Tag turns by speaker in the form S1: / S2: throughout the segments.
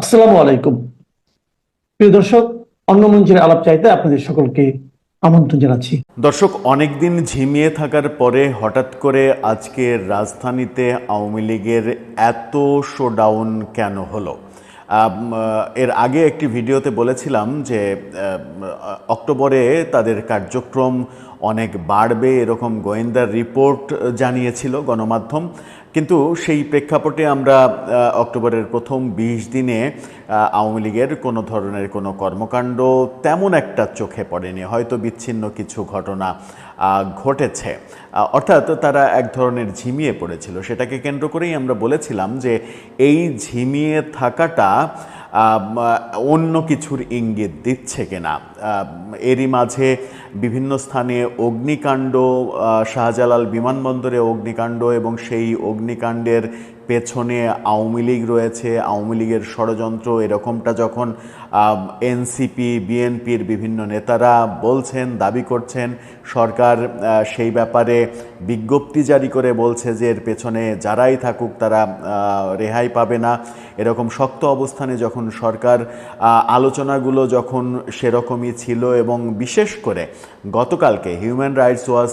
S1: আসসালামু আলাইকুম। প্রিয় দর্শক, অন্য মঞ্চের আলাপ চাইতে আপনাদের সকলকে আমন্ত্রণ জানাচ্ছি।
S2: দর্শক, অনেকদিন ঝিমিয়ে থাকার পরে হঠাৎ করে আজকে রাজধানীতে আওয়ামী লীগের এত শোডাউন কেন হলো? এর আগে একটি ভিডিওতে বলেছিলাম যে অক্টোবরে তাদের কার্যক্রম অনেক বাড়বে, এরকম গোয়েন্দার রিপোর্ট জানিয়েছিল গণমাধ্যম। কিন্তু সেই প্রেক্ষাপটে আমরা অক্টোবরের প্রথম বিশ দিনে আওয়ামী লীগের কোনো ধরনের কোনো কর্মকাণ্ড তেমন একটা চোখে পড়েনি। হয়তো বিচ্ছিন্ন কিছু ঘটনা ঘটেছে। অর্থাৎ তারা এক ধরনের ঝিমিয়ে পড়েছিল। সেটাকে কেন্দ্র করেই আমরা বলেছিলাম যে এই ঝিমিয়ে থাকাটা অন্য কিছুর ইঙ্গিত দিচ্ছে কিনা। এরই মাঝে বিভিন্ন স্থানে অগ্নিকাণ্ড শাহজালাল বিমানবন্দরে অগ্নিকাণ্ড এবং সেই অগ্নিকাণ্ডের পেছনে আওয়ামী লীগ রয়েছে। আওয়ামী লীগের ষড়যন্ত্র এরকমটা যখন এনসিপি, বিএনপির বিভিন্ন নেতারা বলছেন, দাবি করছেন, সরকার সেই ব্যাপারে বিজ্ঞপ্তি জারি করে বলছে যে এর পেছনে যারাই থাকুক তারা রেহাই পাবে না। এরকম শক্ত অবস্থানে যখন সরকার আলোচনাগুলো যখন সেরকমই ছিল এবং বিশেষ করে গতকালকে হিউম্যান রাইটস ওয়াচ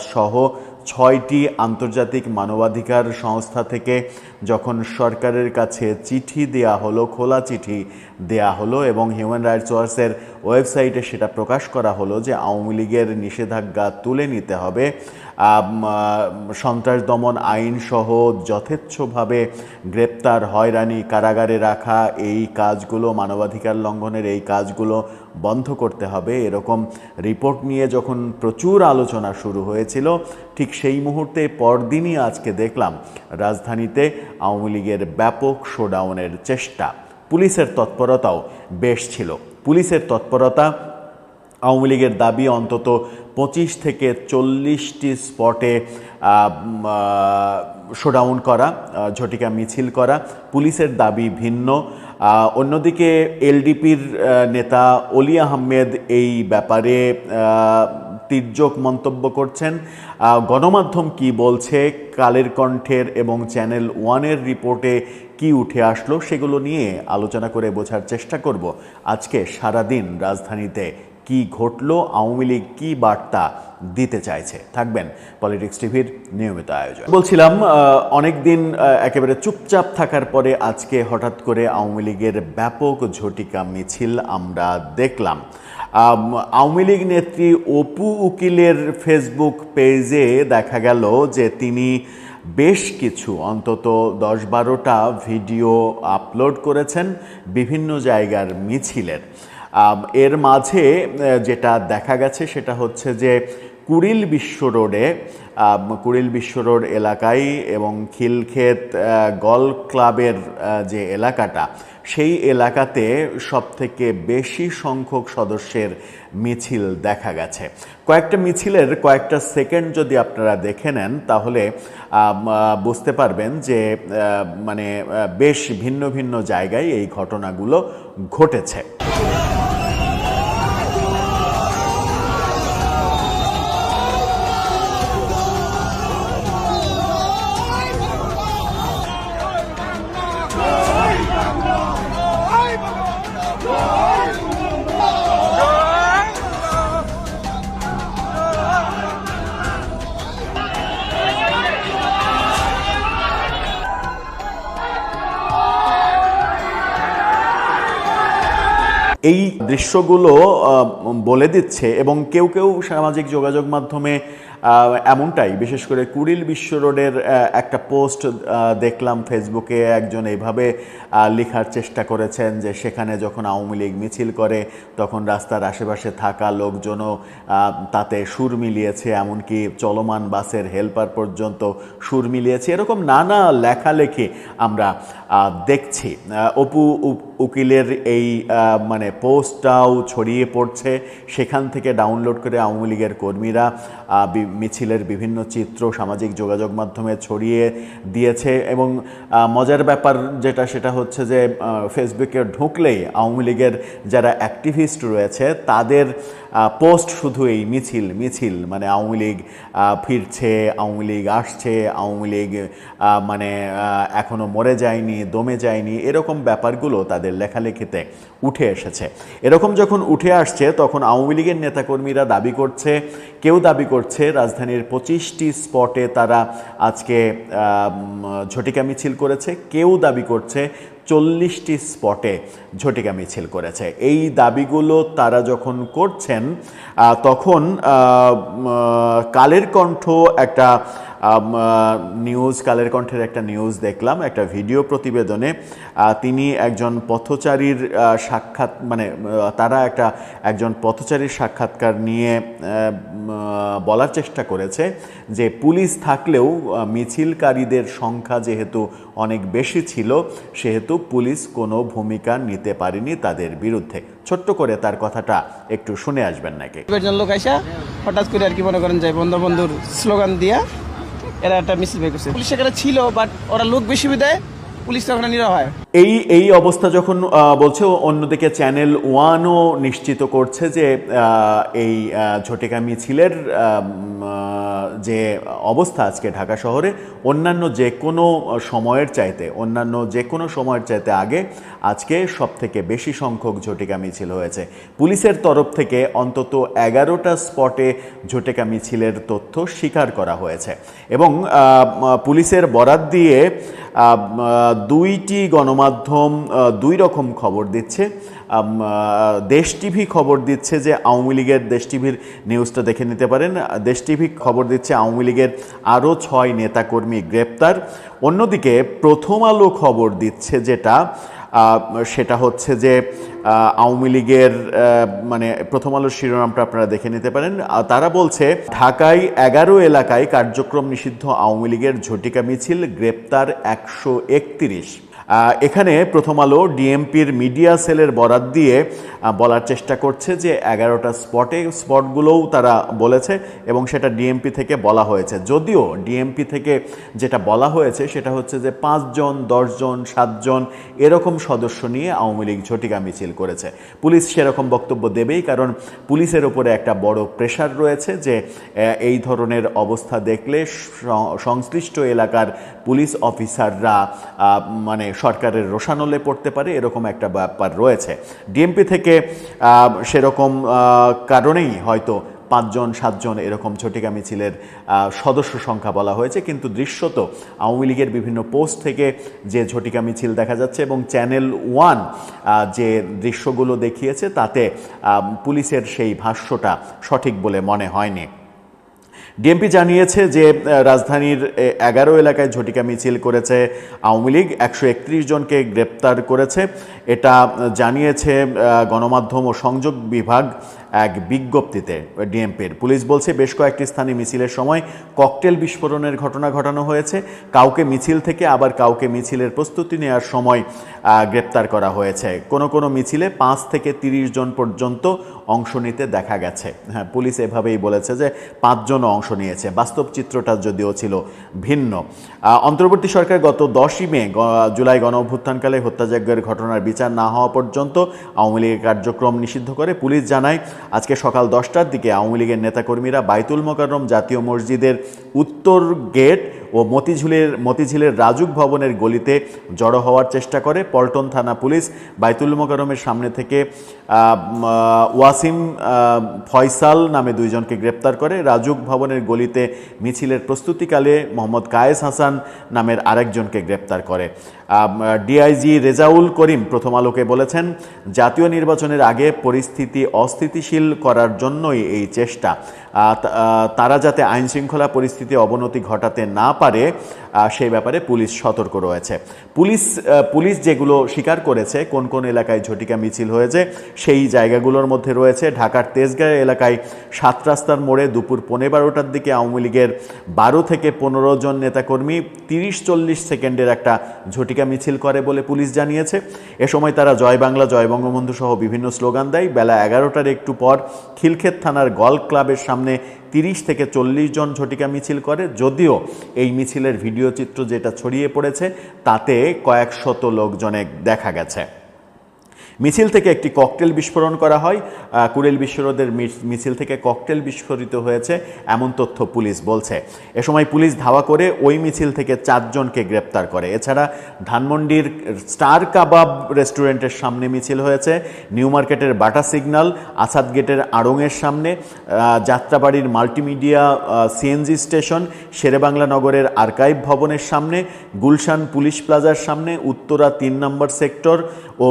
S2: সহ ছয়টি আন্তর্জাতিক মানবাধিকার সংস্থা থেকে যখন সরকারের কাছে চিঠি দেয়া হলো, খোলা চিঠি দেয়া হলো এবং হিউম্যান রাইটস ওয়াচের ওয়েবসাইটে সেটা প্রকাশ করা হলো যে আওয়ামী লীগের নিষেধাজ্ঞা তুলে নিতে হবে। সন্ত্রাস দমন আইন সহ যথেচ্ছভাবে গ্রেপ্তার, হয়রানি, কারাগারে রাখা, এই কাজগুলো, মানবাধিকার লঙ্ঘনের এই কাজগুলো বন্ধ করতে হবে। এরকম রিপোর্ট নিয়ে যখন প্রচুর আলোচনা শুরু হয়েছিল, ঠিক সেই মুহূর্তে পরদিনই আজকে দেখলাম, রাজধানীতে আওয়ামী লীগের ব্যাপক শোডাউনের চেষ্টা। পুলিশের তৎপরতাও বেশ ছিল। পুলিশের তৎপরতা। আওয়ামী লীগের দাবি অন্তত পঁচিশ থেকে চল্লিশটি স্পটে শোডাউন করা ঝটিকা মিছিল করা। পুলিশের দাবি ভিন্ন। অন্যদিকে এলডিপির নেতা অলি আহমেদ এই ব্যাপারে তির্যক মন্তব্য করছেন। গণমাধ্যম কি বলছে, কালের কণ্ঠের এবং চ্যানেল ওয়ানের রিপোর্টে কি উঠে আসলো সেগুলো নিয়ে আলোচনা করে বোঝার চেষ্টা করব। আজকে সারাদিন রাজধানীতে কি ঘটলো, আওয়ামী লীগ কি বার্তা দিতে চাইছে? থাকবেন পলিটিক্স টিভির নিয়মিত আয়োজন। বলছিলাম অনেক দিন একেবারে চুপচাপ থাকার পরে আজকে হঠাৎ করে আওয়ামী লীগের ব্যাপক ঝটিকা মিছিল আমরা দেখলাম। আওয়ামী লীগ নেত্রী অপু উকিলের ফেসবুক পেজে দেখা গেল যে তিনি বেশ কিছু, অন্তত দশ বারোটা ভিডিও আপলোড করেছেন বিভিন্ন জায়গার মিছিলের। এর মাঝে যেটা দেখা গেছে সেটা হচ্ছে যে কুড়িল বিশ্ব রোডে কুড়িল বিশ্ব রোড এলাকায় এবং খিলক্ষেত গল ক্লাবের যে এলাকাটা সেই এলাকাতে সবথেকে বেশি সংখ্যক সদস্যের মিছিল দেখা গেছে। কয়েকটা মিছিলের কয়েকটা সেকেন্ড যদি আপনারা দেখে নেন, তাহলে বুঝতে পারবেন যে মানে বেশ ভিন্ন ভিন্ন জায়গায় এই ঘটনাগুলো ঘটেছে। এই দৃশ্যগুলো বলে দিচ্ছে এবং কেউ কেউ সামাজিক যোগাযোগ মাধ্যমে এমনটাই, বিশেষ করে কুড়িল বিশ্ব রোডের একটা পোস্ট দেখলাম ফেসবুকে একজন এইভাবে লেখার চেষ্টা করেছেন যে সেখানে যখন আওয়ামী লীগ মিছিল করে, তখন রাস্তার আশেপাশে থাকা লোকজনও তাতে সুর মিলিয়েছে, এমনকি চলমান বাসের হেল্পার পর্যন্ত সুর মিলিয়েছে। এরকম নানা লেখালেখি আমরা দেখছি। অপু উকিলের এই মানে পোস্টটাও ছড়িয়ে পড়ছে। সেখান থেকে ডাউনলোড করে আওয়ামী লীগের কর্মীরা মিছিলের বিভিন্ন চিত্র সামাজিক যোগাযোগ মাধ্যমে ছড়িয়ে দিয়েছে এবং মজার ব্যাপার যেটা, সেটা হচ্ছে যে ফেসবুকে ঢুকলেই আওয়ামী লীগের যারা অ্যাক্টিভিস্ট রয়েছে, তাদের পোস্ট শুধু এই মিছিল মিছিল মানে আওয়ামী লীগ ফিরছে আওয়ামী লীগ আসছে আওয়ামী লীগ মানে আহ, এখনও মরে যায়নি দমে যায়নি এরকম ব্যাপারগুলো তাদের লেখালেখিতে উঠে এসেছে। এরকম যখন উঠে আসছে তখন আওয়ামী লীগের নেতাকর্মীরা দাবি করছে কেউ দাবি করছে রাজধানীর পঁচিশটি স্পটে তারা আজকে ঝটিকা মিছিল করেছে কেউ দাবি করছে চল্লিশটি স্পটে ঝটিকা মিছিল করেছে। এই দাবিগুলো তারা যখন করছেন তখন কালের কণ্ঠ একটা নিউজ কালের কণ্ঠের একটা নিউজ দেখলাম, একটা ভিডিও প্রতিবেদনে তিনি একজন পথচারীর সাক্ষাৎ মানে তারা একটা, একজন পথচারীর সাক্ষাৎকার নিয়ে বলার চেষ্টা করেছে যে পুলিশ থাকলেও মিছিলকারীদের সংখ্যা যেহেতু অনেক বেশি ছিল, সেহেতু পুলিশ কোনো ভূমিকা নিতে পারেনি তাদের বিরুদ্ধে। ছোট্ট করে তার কথাটা একটু শুনে আসবেন নাকি?
S3: লোক আইসা, হঠাৎ করে আর কি মনে করেন যে বন্ধুবন্ধুর স্লোগান দিয়া এরা একটা মিছিল বের করছে। পুলিশ সেখানে ছিল বাট ওরা লোক বেশি বিদায় পুলিশ তো ওখানে হয়।
S2: এই এই অবস্থা যখন বলছে অন্যদিকে চ্যানেল ওয়ানও নিশ্চিত করছে যে এই ঝটিকা মিছিলের যে অবস্থা আজকে ঢাকা শহরে, অন্যান্য যে কোনো সময়ের চাইতে, অন্যান্য যে কোনো সময়ের চাইতে আগে আজকে সব থেকে বেশি সংখ্যক ঝটিকা মিছিল হয়েছে। পুলিশের তরফ থেকে অন্তত এগারোটা স্পটে ঝটিকা মিছিলের তথ্য স্বীকার করা হয়েছে। এবং পুলিশের বরাত দিয়ে দুইটি গণমাধ্যম দুই রকম খবর দিচ্ছে। দেশ টিভি খবর দিচ্ছে যে আওয়ামী লীগের দেশ টিভির নিউজটা দেখে নিতে পারেন। দেশ টিভি খবর দিচ্ছে আওয়ামী লীগের আরও ছয় নেতাকর্মী গ্রেপ্তার। অন্যদিকে প্রথম আলো খবর দিচ্ছে যেটা সেটা হচ্ছে যে আওয়ামী লীগের মানে প্রথম আলোর শিরোনামটা আপনারা দেখে নিতে পারেন। তারা বলছে, ঢাকায় এগারো এলাকায় কার্যক্রম নিষিদ্ধ আওয়ামী লীগের ঝটিকা মিছিল, গ্রেপ্তার একশো একত্রিশ। এখানে প্রথম আলো ডিএমপির মিডিয়া সেলের বরাত দিয়ে বলার চেষ্টা করছে যে এগারোটা স্পটে স্পটগুলোও তারা বলেছে এবং সেটা ডিএমপি থেকে বলা হয়েছে। যদিও ডিএমপি থেকে যেটা বলা হয়েছে সেটা হচ্ছে যে পাঁচজন, দশজন, সাতজন এরকম সদস্য নিয়ে আওয়ামী লীগ ঝটিকা মিছিল করেছে। পুলিশ সেরকম বক্তব্য দেবেই কারণ পুলিশের ওপরে একটা বড় প্রেশার রয়েছে যে এই ধরনের অবস্থা দেখলে সংশ্লিষ্ট এলাকার পুলিশ অফিসাররা মানে সরকারের রোশানলে পড়তে পারে, এরকম একটা ব্যাপার রয়েছে। ডিএমপি থেকে সেরকম কারণেই হয়তো পাঁচজন, সাতজন এরকম ঝটিকা মিছিলের সদস্য সংখ্যা বলা হয়েছে, কিন্তু দৃশ্যত আওয়ামী লীগের বিভিন্ন পোস্ট থেকে যে ঝটিকা মিছিল দেখা যাচ্ছে এবং চ্যানেল ওয়ান যে দৃশ্যগুলো দেখিয়েছে, তাতে পুলিশের সেই ভাষ্যটা সঠিক বলে মনে হয়নি। ডিএমপি জানিয়েছে যে রাজধানীর এগারো এলাকায় ঝটিকা মিছিল করেছে আওয়ামী লীগ, একশো একত্রিশ জনকে গ্রেপ্তার করেছে। এটা জানিয়েছে গণমাধ্যম ও সংযোগ বিভাগ। এক বিজ্ঞপ্তিতে ডিএমপির। পুলিশ বলছে, বেশ কয়েকটি স্থানে মিছিলের সময় ককটেল বিস্ফোরণের ঘটনা ঘটানো হয়েছে। কাউকে মিছিল থেকে আবার কাউকে মিছিলের প্রস্তুতি নেওয়ার সময় গ্রেপ্তার করা হয়েছে। কোনো কোনো মিছিলে পাঁচ থেকে তিরিশ জন পর্যন্ত অংশ নিতে দেখা গেছে। হ্যাঁ পুলিশ এভাবেই বলেছে যে পাঁচজনও অংশ নিয়েছে। বাস্তব চিত্রটা যদিও ছিল ভিন্ন। অন্তর্বর্তী সরকার গত দশই মে জুলাই গণ অভ্যুত্থানকালে হত্যাযজ্ঞের ঘটনার বিচার না হওয়া পর্যন্ত আওয়ামী লীগের কার্যক্রম নিষিদ্ধ করে পুলিশ জানায় আজকে সকাল দশটার দিকে আওয়ামী লীগের নেতাকর্মীরা বাইতুল মোকাররম জাতীয় মসজিদের উত্তর গেট ও মতিঝিলের মতিঝিলের রাজুক ভবনের গলিতে জড়ো হওয়ার চেষ্টা করে পল্টন থানা পুলিশ। বাইতুল মোকাররমের সামনে থেকে ওয়াসিম ফয়সাল নামে দুইজনকে গ্রেপ্তার করে। রাজুক ভবনের গলিতে মিছিলের প্রস্তুতিকালে মোহাম্মদ কায়েস হাসান নামের আরেকজনকে গ্রেপ্তার করে। ডিআইজি রেজাউল করিম প্রথম আলোকে বলেছেন, জাতীয় নির্বাচনের আগে পরিস্থিতি অস্থিতিশীল করার জন্যই এই চেষ্টা। তারা যাতে আইনশৃঙ্খলা পরিস্থিতি অবনতি ঘটাতে না পারে সেই ব্যাপারে পুলিশ সতর্ক রয়েছে। পুলিশ পুলিশ যেগুলো স্বীকার করেছে, কোন কোন এলাকায় ঝটিকা মিছিল হয়েছে, সেই জায়গাগুলোর মধ্যে রয়েছে। ঢাকার তেজগাঁ এলাকায় সাত রাস্তার মোড়ে দুপুর পনেরো বারোটার দিকে আওয়ামী লীগের বারো থেকে পনেরো জন নেতাকর্মী তিরিশ চল্লিশ সেকেন্ডের একটা ঝটিকা মিছিল করে বলে পুলিশ জানিয়েছে। এ সময় তারা জয় বাংলা, জয় বঙ্গবন্ধু সহ বিভিন্ন স্লোগান দেয়। বেলা এগারোটার একটু পর খিলক্ষেত থানার গল্ফ ক্লাবের সামনে তিরিশ থেকে চল্লিশ জন ঝটিকা মিছিল করে, যদিও এই মিছিলের ভিডিও চিত্র যেটা ছড়িয়ে পড়েছে, তাতে কয়েক শত লোকজনে দেখা গেছে। মিছিল থেকে একটি ককটেল বিস্ফোরণ করা হয়। কুড়েল বিশ্বরোধের মিছিল থেকে ককটেল বিস্ফোরিত হয়েছে, এমন তথ্য পুলিশ বলছে। এ সময় পুলিশ ধাওয়া করে ওই মিছিল থেকে চারজনকে গ্রেপ্তার করে। এছাড়া ধানমন্ডির স্টার কাবাব রেস্টুরেন্টের সামনে মিছিল হয়েছে, নিউ মার্কেটের বাটা সিগন্যাল আসাদ গেটের আড়ংয়ের সামনে যাত্রাবাড়ির মাল্টিমিডিয়া সিএনজি স্টেশন, শেরেবাংলা নগরের আর্কাইভ ভবনের সামনে, গুলশান পুলিশ প্লাজার সামনে, উত্তরা তিন নম্বর সেক্টর ও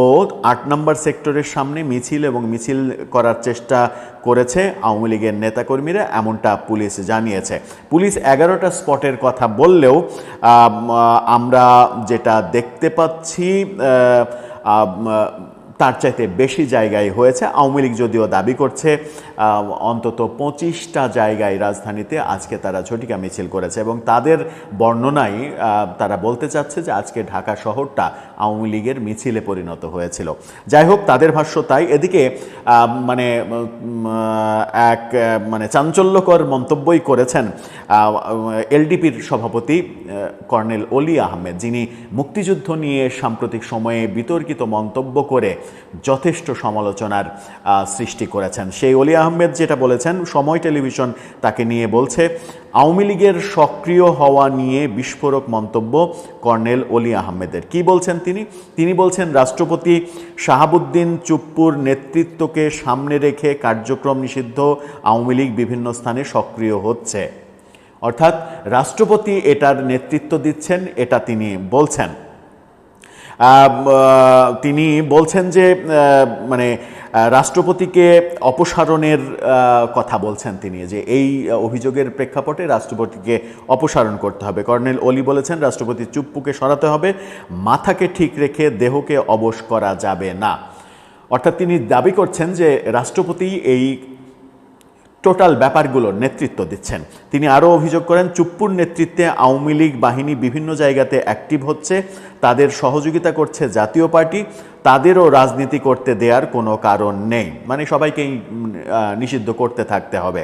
S2: আট নম্বর সেক্টরের সামনে মিছিল এবং মিছিল করার চেষ্টা করেছে আওয়ামী লীগের নেতাকর্মীরা, এমনটা পুলিশ জানিয়েছে। পুলিশ এগারোটা স্পটের কথা বললেও আমরা যেটা দেখতে পাচ্ছি তার চাইতে বেশি জায়গায় হয়েছে। আওয়ামী লীগ যদিও দাবি করছে অন্তত পঁচিশটা জায়গায় রাজধানীতে আজকে তারা ঝটিকা মিছিল করেছে এবং তাদের বর্ণনায় তারা বলতে চাচ্ছে যে আজকে ঢাকা শহরটা আওয়ামী লীগের মিছিলে পরিণত হয়েছিল। যাই হোক, তাদের ভাষ্য তাই। এদিকে মানে এক মানে চাঞ্চল্যকর মন্তব্যই করেছেন এলডিপির সভাপতি কর্নেল অলি আহমেদ, যিনি মুক্তিযুদ্ধ নিয়ে সাম্প্রতিক সময়ে বিতর্কিত মন্তব্য করে যথেষ্ট সমালোচনার সৃষ্টি করেছেন। সেই অলি আহমেদ যেটা বলেছেন, সময় টেলিভিশন তাকে নিয়ে বলছে, আওয়ামী লীগের সক্রিয় হওয়া নিয়ে বিস্ফোরক মন্তব্য কর্নেল অলি আহমেদের। কি বলছেন তিনি তিনি বলছেন, রাষ্ট্রপতি শাহাবুদ্দিন চুপ্পুর নেতৃত্বকে সামনে রেখে কার্যক্রম নিষিদ্ধ, আওয়ামী লীগ বিভিন্ন স্থানে সক্রিয় হচ্ছে। অর্থাৎ, রাষ্ট্রপতি এটার নেতৃত্ব দিচ্ছেন, এটা তিনি বলছেন। তিনি বলছেন যে মানে রাষ্ট্রপতিকে অপসারণের কথা বলছেন তিনি, যে এই অভিযোগের প্রেক্ষাপটে রাষ্ট্রপতিকে অপসারণ করতে হবে। কর্নেল অলি বলেছেন, রাষ্ট্রপতি চুপ্পুকে সরাতে হবে, মাথাকে ঠিক রেখে দেহকে অবশ করা যাবে না। অর্থাৎ তিনি দাবি করছেন যে রাষ্ট্রপতি এই টোটাল ব্যাপারগুলোর নেতৃত্ব দিচ্ছেন। তিনি আরও অভিযোগ করেন, চুপ্পুর নেতৃত্বে আওয়ামী লীগ বাহিনী বিভিন্ন জায়গাতে অ্যাক্টিভ হচ্ছে, তাদের সহযোগিতা করছে জাতীয় পার্টি তাদেরও রাজনীতি করতে দেওয়ার কোনো কারণ নেই। মানে সবাইকেই নিষিদ্ধ করতে থাকতে হবে।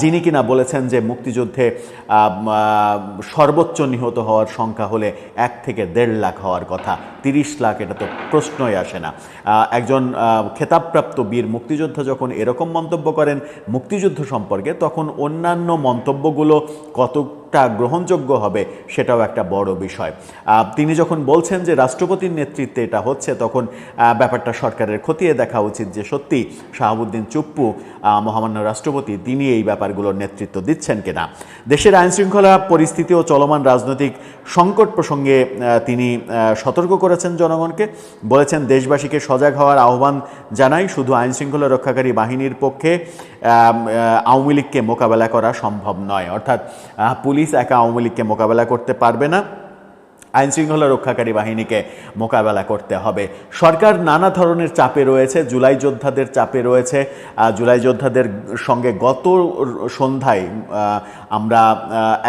S2: যিনি কিনা বলেছেন যে মুক্তিযুদ্ধে সর্বোচ্চ নিহত হওয়ার সংখ্যা হলে এক থেকে দেড় লাখ হওয়ার কথা। তিরিশ লাখ এটা তো প্রশ্নই আসে না। একজন খেতাবপ্রাপ্ত বীর মুক্তিযোদ্ধা যখন এরকম মন্তব্য করেন মুক্তিযুদ্ধ সম্পর্কে, তখন অন্যান্য মন্তব্যগুলো কতটা গ্রহণযোগ্য হবে সেটাও একটা বড় বিষয়। তিনি যখন বলছেন যে রাষ্ট্রপতির নেতৃত্বে এটা হচ্ছে, তখন ব্যাপারটা সরকারের খতিয়ে দেখা উচিত যে সত্যি শাহাবুদ্দিন চুপ্পু মহামান্য রাষ্ট্রপতি, তিনি এই ব্যাপারগুলোর নেতৃত্ব দিচ্ছেন কিনা। দেশের আইনশৃঙ্খলা পরিস্থিতি ও চলমান রাজনৈতিক সংকট প্রসঙ্গে তিনি সতর্ক করেছেন জনগণকে। বলেছেন, দেশবাসীকে সজাগ হওয়ার আহ্বান জানাই শুধু আইনশৃঙ্খলা রক্ষাকারী বাহিনীর পক্ষে আওয়ামী লীগকে মোকাবেলা করা সম্ভব নয়। অর্থাৎ পুলিশ একা আওয়ামী লীগকে মোকাবেলা করতে পারবে না। আইন শৃঙ্খলা রক্ষাকারী বাহিনীকে মোকাবেলা করতে হবে। সরকার নানা ধরনের চাপে রয়েছে, জুলাই যোদ্ধাদের চাপে রয়েছে। জুলাই যোদ্ধাদের সঙ্গে গত সন্ধ্যায় আমরা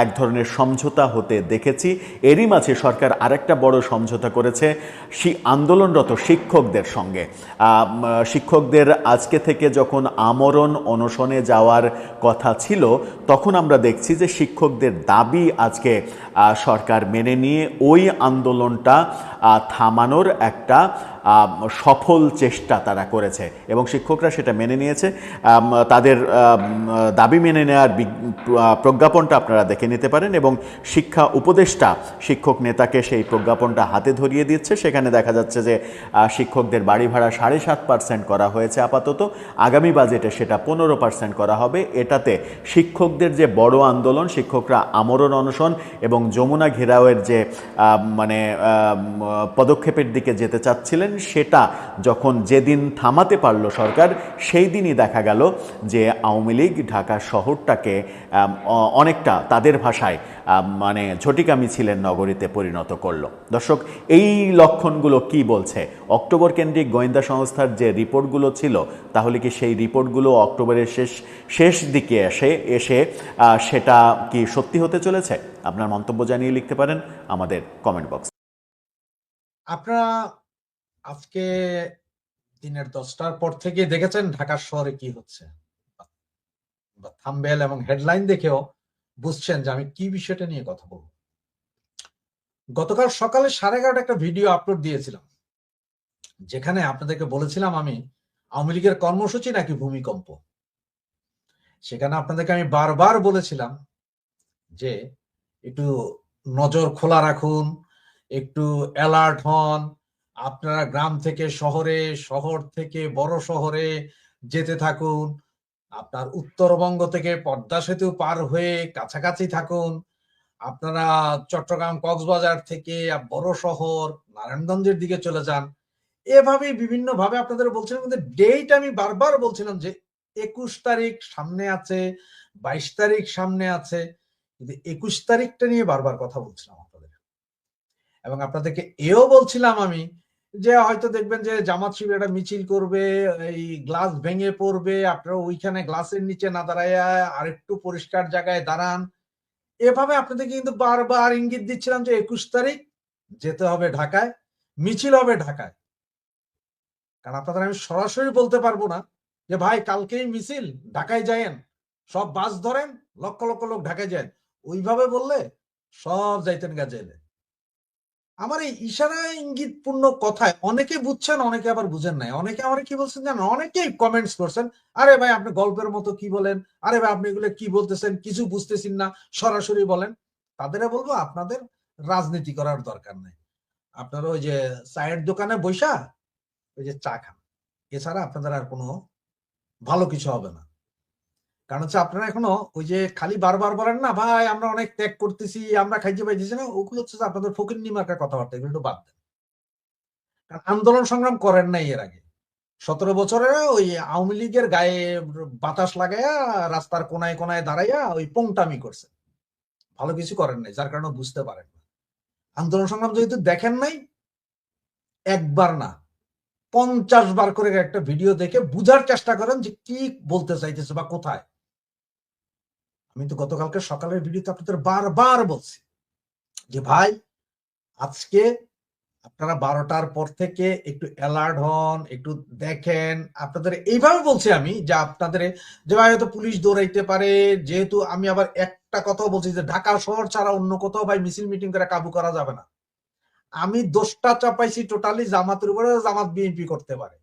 S2: এক ধরনের সমঝোতা হতে দেখেছি। এরই মাঝে সরকার আরেকটা বড় সমঝোতা করেছে আন্দোলনরত শিক্ষকদের সঙ্গে। শিক্ষকদের আজকে থেকে যখন আমরণ অনশনে যাওয়ার কথা ছিল, তখন আমরা দেখছি যে শিক্ষকদের দাবি আজকে সরকার মেনে নিয়ে ওই আন্দোলনটা থামানোর একটা সফল চেষ্টা তারা করেছে। এবং শিক্ষকরা সেটা মেনে নিয়েছে। তাদের দাবি মেনে নেওয়ার প্রজ্ঞাপনটা আপনারা দেখে নিতে পারেন এবং শিক্ষা উপদেষ্টা, শিক্ষক নেতাকে সেই প্রজ্ঞাপনটা হাতে ধরিয়ে দিচ্ছে। সেখানে দেখা যাচ্ছে যে শিক্ষকদের বাড়ি ভাড়া সাড়ে সাত পার্সেন্ট করা হয়েছে আপাতত। আগামী বাজেটে সেটা পনেরো পার্সেন্ট করা হবে। এটাতে শিক্ষকদের যে বড় আন্দোলন, শিক্ষকরা আমরণ অনশন এবং যমুনা ঘেরাওয়ের যে মানে পদক্ষেপের দিকে যেতে চাচ্ছিলেন, সেটা যখন যেদিন থামাতে পারল সরকার, সেই দিনই দেখা গেল যে আওয়ামী লীগ ঢাকা শহরটাকে অনেকটা তাদের ভাষায় মানে ঝটিকা ছিলেন নগরীতে পরিণত করল। দর্শক, এই লক্ষণগুলো কি বলছে? অক্টোবর কেন্দ্রিক গোয়েন্দা সংস্থার যে রিপোর্টগুলো ছিল, তাহলে কি সেই রিপোর্টগুলো অক্টোবরের শেষ শেষ দিকে এসে এসে সেটা কি সত্যি হতে চলেছে? আপনার মন্তব্য জানিয়ে লিখতে পারেন আমাদের কমেন্ট বক্স।
S4: আপনারা আজকে দিনের দশটার পর থেকে দেখেছেন ঢাকা শহরে কি হচ্ছে? থাম্বেল এবং হেডলাইন দেখেও বুঝছেন যে আমি কি বিষয়টা নিয়ে কথা বলব। গতকাল সকালে সাড়ে এগারোটা একটা ভিডিও আপলোড দিয়েছিলাম। যেখানে আপনাদেরকে বলেছিলাম আমি আওয়ামী লীগের কর্মসূচি নাকি ভূমিকম্প? সেখানে আপনাদেরকে আমি বারবার বলেছিলাম যে একটু নজর খোলা রাখুন একটু অ্যালার্ট হন। আপনারা গ্রাম থেকে শহরে, শহর থেকে বড় শহরে যেতে থাকুন। আপনার উত্তরবঙ্গ থেকে পদ্মা সেতু পার হয়ে কাছাকাছি থাকুন। আপনারা চট্টগ্রাম কক্সবাজার থেকে বড় শহর, নারায়ণগঞ্জের দিকে চলে যান। এভাবেই বিভিন্ন ভাবে আপনাদের বলছিলাম, কিন্তু ডেট আমি বারবার বলছিলাম যে একুশ তারিখ সামনে আছে, বাইশ তারিখ সামনে আছে। কিন্তু একুশ তারিখটা নিয়ে বারবার কথা বলছিলাম। এবং আপনাদেরকে এও বলছিলাম আমি যে হয়তো দেখবেন যে জামাত শিবির একটা মিছিল করবে, এই গ্লাস ভেঙে পড়বে, আপনারা ওইখানে গ্লাসের নিচে না দাঁড়াইয়া আরেকটু পরিষ্কার জায়গায় দাঁড়ান। এভাবে আপনাদেরকে কিন্তু বারবার ইঙ্গিত দিচ্ছিলাম যে একুশ তারিখ যেতে হবে ঢাকায়, মিছিল হবে ঢাকায়। কারণ আপনাদের আমি সরাসরি বলতে পারব না যে ভাই কালকেই মিছিল, ঢাকায় যায়েন, সব বাস ধরেন, লক্ষ লক্ষ লোক ঢাকায় যান ওইভাবে বললে সব যাইতেন গা জেলে। আমার এই ইশারা ইঙ্গিতপূর্ণ কথায় অনেকে বুঝছেন, অনেকে আবার বুঝেন নাই। অনেকে আমার কি বলছেন জানেন? অনেকেই কমেন্টস করছেন, আরে ভাই, আপনি গল্পের মতো কি বলেন? আরে ভাই, আপনি এগুলো কি বলতেছেন? কিছু বুঝতেছেন না, সরাসরি বলেন। তাদের বলব, আপনাদের রাজনীতি করার দরকার নেই। আপনারা ওই যে চায়ের দোকানে বৈশা ওই যে চা খান। এছাড়া আপনাদের আর কোনো ভালো কিছু হবে না। কারণ হচ্ছে আপনারা এখনও ওই যে খালি বারবার বলেন না, ভাই, আমরা অনেক ত্যাগ করতেছি, আমরা খাইতে পাইতেছি না, ওগুলো হচ্ছে আপনাদের ফকির নিমার্কার কথাবার্তা, এগুলো একটু বাদ দেন। কারণ আন্দোলন সংগ্রাম করেন নাই এর আগে। সতেরো বছরে ওই আওয়ামী লীগের গায়ে বাতাস লাগাইয়া রাস্তার কোনায় কোনায় দাঁড়াইয়া ওই পোংটামি করছে। ভালো কিছু করেন নাই, যার কারণে বুঝতে পারেন না। আন্দোলন সংগ্রাম যেহেতু দেখেন নাই, একবার না, পঞ্চাশ বার করে একটা ভিডিও দেখে বুঝার চেষ্টা করেন যে কি বলতে চাইতেছে বা কোথায়। আমি তো গতকালকে সকালের ভিডিওতে আপনাদের বারবার বলছি যে, ভাই, আজকে আপনারা বারোটার পর থেকে একটু অ্যালার্ট হন, একটু দেখেন। আপনাদের এইভাবে বলছি আমি যে, আপনাদের যে, ভাই, হয়তো পুলিশ দৌড়াইতে পারে, যেহেতু আমি আবার একটা কথা বলছি যে ঢাকা শহর ছাড়া অন্য কোথাও ভাই মিছিল মিটিং করে কাবু করা যাবে না। আমি দোষটা চাপাইছি টোটালি জামাতের উপরে জামাত বিএনপি করতে পারে।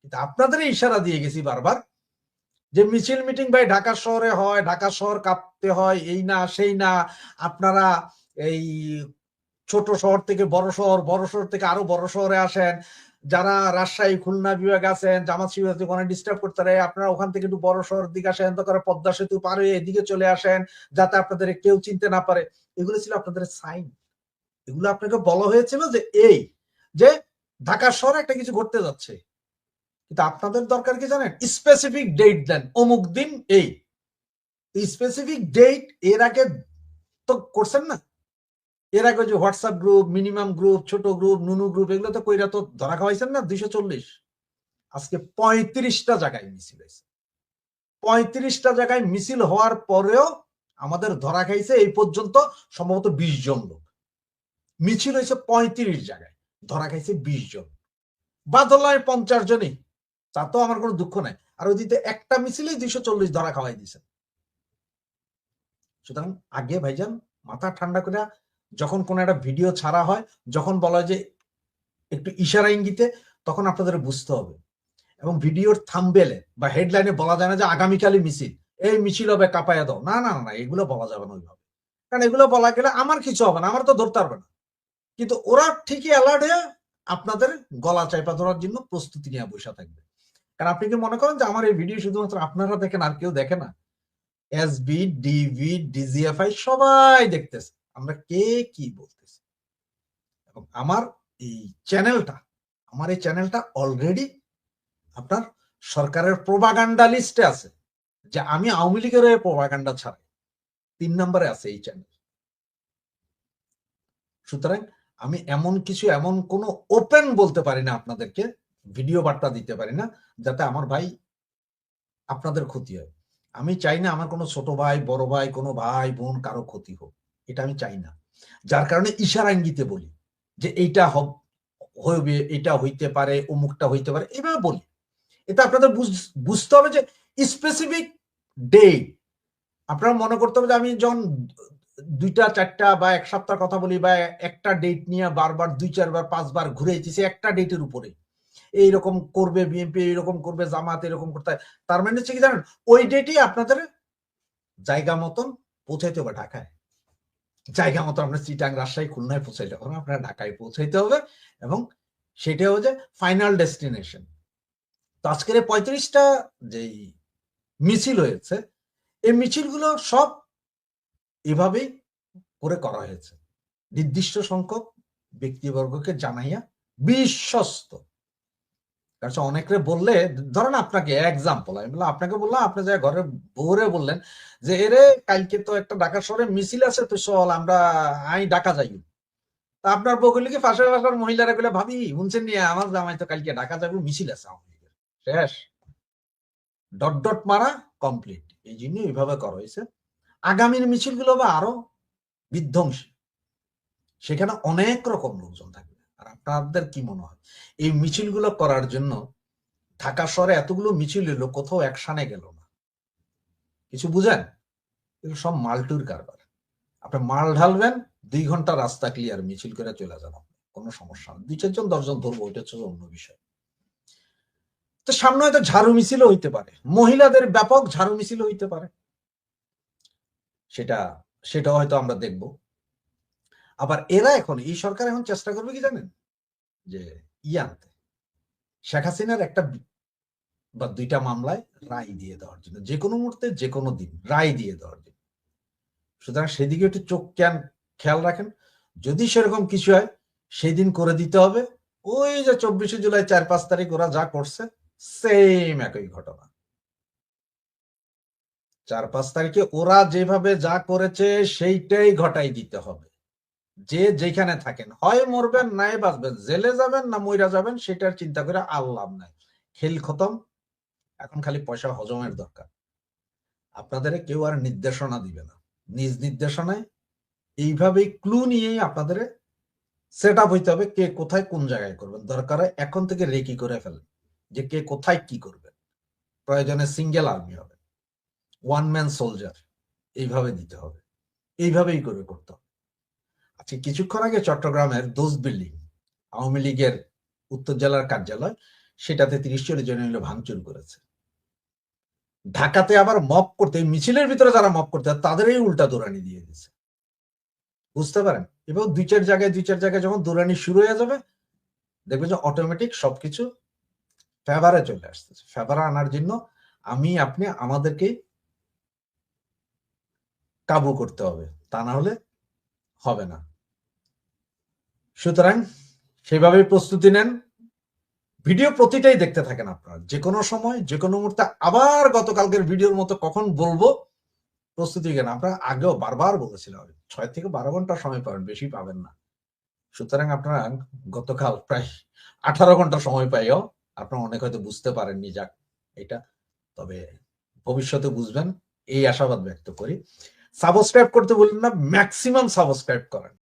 S4: কিন্তু আপনাদের ইশারা দিয়ে গেছি বারবার যে মিছিল মিটিং ভাই ঢাকা শহরে হয়, ঢাকা শহর কাঁপতে হয়, এই না, সেই না, আপনারা এই ছোট শহর থেকে বড় শহর বড় শহর থেকে আরও বড় শহরে আসেন, যারা রাজশাহী, খুলনা বিভাগ আছেন, জামাত শিবির ডিস্টার্ব করতে পারে, আপনারা ওখান থেকে একটু বড় শহর দিকে আসেন তো করে পদ্মা সেতু পার হয়ে এদিকে চলে আসেন, যাতে আপনাদের কেউ চিনতে না পারে। এগুলো ছিল আপনাদের সাইন এগুলো আপনাকে বলা হয়েছিল যে, এই, যে ঢাকা শহরে একটা কিছু ঘটতে যাচ্ছে। কিন্তু আপনাদের দরকার কি জানেন? স্পেসিফিক ডেট দেন। অমুক দিন এই। স্পেসিফিক ডেট এর আগে তো করছেন না? এর আগে যে হোয়াটসঅ্যাপ গ্রুপ মিনিমাম গ্রুপ ছোট গ্রুপ নুনু গ্রুপ এগুলো তো কইরা তো ধরা খাওয়াইছেন না? দুইশো চল্লিশ। আজকে পঁয়ত্রিশটা জায়গায় মিছিল হয়েছে। পঁয়ত্রিশটা জায়গায় মিছিল হওয়ার পরেও আমাদের ধরা খাইছে এই পর্যন্ত সম্ভবত বিশ জন লোক। মিছিল হয়েছে পঁয়ত্রিশ জায়গায়, ধরা খাইছে বিশ জন। বাদলায় পঞ্চাশ জনই। তা তো আমার কোনো দুঃখ নাই। আর ওদিকে একটা মিছিলেই দুইশো চল্লিশ ধরা খাওয়াই দিয়েছেন সুতরাং আগে ভাইজান মাথা ঠান্ডা করে যখন কোনো একটা ভিডিও ছাড়া হয়, যখন বলা যে একটু ইশারা ইঙ্গিতে, তখন আপনাদের বুঝতে হবে। এবং ভিডিওর থাম্বেলে বা হেডলাইনে বলা যায় না যে আগামীকালই মিছিল। এই মিছিল হবে, কাপাইয়া দাও। না না না এগুলো বলা যাবে না ওইভাবে। কারণ এগুলো বলা গেলে আমার কিছু হবে না, আমার তো ধরতে পারবে না। কিন্তু ওরা ঠিকই অ্যালার্ট হয়ে আপনাদের গলা চাইপা ধরার জন্য প্রস্তুতি নিয়ে বসে থাকবে। কারণ আপনি কি মনে করেন যে আমার এই ভিডিও শুধুমাত্র আপনারা দেখেন আর কেউ দেখে না? এস বি ডিভি ডিজিএফআই সবাই দেখতেছে। আমরা কে কি বলতেছি? এবং আমার এই চ্যানেলটা আমার এই চ্যানেলটা অলরেডি আপনার সরকারের প্রোপাগান্ডা লিস্টে আছে। যে আমি আওয়ামী লীগের প্রোপাগান্ডা ছাড়াই। তিন নম্বরে আছে এই চ্যানেল সুতরাং আমি এমন কিছু, এমন কোন ওপেন বলতে পারি না আপনাদেরকে। ভিডিও বার্তা দিতে পারি না, যাতে আমার ভাই আপনাদের ক্ষতি হয়। আমি চাই না আমার কোনো ছোট ভাই, বড় ভাই, কোনো ভাই, বোন কারও ক্ষতি হোক। এটা আমি চাই না। যার কারণে ইশারা ইঙ্গিতে বলি যে এইটা হইবে, এটা হইতে পারে, অমুকটা হইতে পারে, এভাবে বলি। এটা আপনাদের বুঝতে হবে যে স্পেসিফিক ডেট আপনারা মনে করতে হবে যে আমি যখন দুইটা, চারটা বা এক সপ্তাহ কথা বলি বা একটা ডেট নিয়ে বারবার, দুই, চারবার, পাঁচবার ঘুরে যেতেছি একটা ডেটের উপরে। এইরকম করবে বিএনপি এইরকম করবে জামাত এরকম করতে। তার মানে হচ্ছে কি জানেন? ওই ডেটই আপনাদের জায়গা মতন পৌঁছাইতে হবে ঢাকায়। জায়গা মতো আপনার চিটাং, রাজশাহী, খুলনায় পৌঁছাইতে হবে, আপনার ঢাকায় পৌঁছাইতে হবে এবং সেটা হচ্ছে ফাইনাল ডেস্টিনেশন তো আজকের পঁয়ত্রিশটা যেই মিছিল হয়েছে, এই মিছিলগুলো সব এভাবেই করে করা হয়েছে। নির্দিষ্ট সংখ্যক ব্যক্তিবর্গকে জানাইয়া বিশ্বস্ত কারণ অনেকে বললে, ধরেন আপনাকে এক্সাম্পল আমি বললাম, আপনাকে বললাম, আপনি যে ঘরে বউরে বললেন যে, এরে, কালকে তো একটা ঢাকা শহরে মিছিল আছে তো চল, আমরা আই ঢাকা যাই। তা আপনার বউগুলি কি, পাশের পাশের মহিলারা গুলো ভাবি, শুনছেন নিয়ে আমার জামাই তো কালকে ঢাকা যাব, মিছিল আছে শেষ। ডট ডট মারা কমপ্লিট এই জন্য এইভাবে করা হয়েছে। আগামীর মিছিলগুলো বা আরও বিধ্বংসী। সেখানে অনেক রকম লোকজন আর আপনাদের কি মনে হয়? এই মিছিলগুলো করার জন্য ঢাকা শহরে এতগুলো মিছিল এলো, কোথাও একসানে গেল না। কিছু বুঝেন? এগুলো সব মালটুর কারবার। আপনি মাল ঢালবেন, দুই ঘণ্টা রাস্তা ক্লিয়ার মিছিল করে চলে যান কোনো সমস্যা নেই দুই চারজন, দশজন ধরবো, ওইটা হচ্ছে অন্য বিষয়। তো সামনে হয়তো ঝাড়ু মিছিলও হইতে পারে। মহিলাদের ব্যাপক ঝাড়ু মিছিল হইতে পারে। সেটা সেটা হয়তো আমরা দেখব। আবার এরা এখন, এই সরকার এখন চেষ্টা করবে কি জানেন? যে ই শেখ হাসিনার একটা বা দুইটা মামলায় রায় দিয়ে দেওয়ার জন্য। যে কোনো মুহূর্তে যে কোনো দিন রায় দিয়ে দেওয়ার জন্য। সুতরাং সেদিকে একটু চোখ ক্যান খেয়াল রাখেন। যদি সেরকম কিছু হয় সেই দিন করে দিতে হবে। ওই যে চব্বিশে জুলাই চার, পাঁচ তারিখ ওরা যা করছে সেম একই ঘটনা। চার, পাঁচ তারিখে ওরা যেভাবে যা করেছে, সেইটাই ঘটাই দিতে হবে। যে যেখানে থাকেন, হয় মরবেন নাই বাঁচবেন, জেলে যাবেন না মইরা যাবেন, সেটার চিন্তা করে আল্লাহ নাই। খেল খতম, এখন খালি পয়সা হজমের দরকার। আপনাদের কেউ আর নির্দেশনা দিবে না। নিজ নির্দেশনায় এইভাবেই ক্লু নিয়েই আপনাদের সেট আপ হইতে হবে কে কোথায় কোন জায়গায় করবেন। দরকার হয় এখন থেকে রেকি করে ফেলেন যে কে কোথায় কি করবেন। প্রয়োজনে সিঙ্গেল আর্মি হবে। ওয়ান ম্যান সোলজার এইভাবে দিতে হবে। এইভাবেই করে করতে হবে। কিছুক্ষণ আগে চট্টগ্রামের দোষ বিল্ডিং, আওয়ামী লীগের উত্তর জেলার কার্যালয়, সেটাতে তিরিশ চল্লিশ জন মিলে ভাঙচুর করেছে। ঢাকাতে আবার মপ করতে মিছিলের ভিতরে যারা মপ করতে, তাদেরই উল্টা দৌড়ানি দিয়ে দিচ্ছে বুঝতে পারেন? এবং দুই চার জায়গায়, দুই চার জায়গায় যখন দৌড়ানি শুরু হয়ে যাবে, দেখবে যে অটোমেটিক সবকিছু ফেভারে চলে আসতেছে। ফেভারে আনার জন্য আমি, আপনি আমাদেরকে কাবু করতে হবে। তা না হলে হবে না। সুতরাং সেভাবে প্রস্তুতি নেন। ভিডিও প্রতিটাই দেখতে থাকেন আপনারা। যে কোনো সময় যে কোনো মুহূর্তে আবার গতকালকের ভিডিওর মতো কখন বলব, প্রস্তুতি কেন আপনারা আগেও বারবার বলেছিলাম, ছয় থেকে বারো ঘণ্টা সময় পাবেন, বেশি পাবেন না। সুতরাং আপনারা গতকাল প্রায় আঠারো ঘণ্টা সময় পাইও। আপনারা অনেক হয়তো বুঝতে পারেননি, যাক, এটা। তবে ভবিষ্যতে বুঝবেন, এই আশাবাদ ব্যক্ত করি। সাবস্ক্রাইব করতে বললেন না, ম্যাক্সিমাম সাবস্ক্রাইব করেন।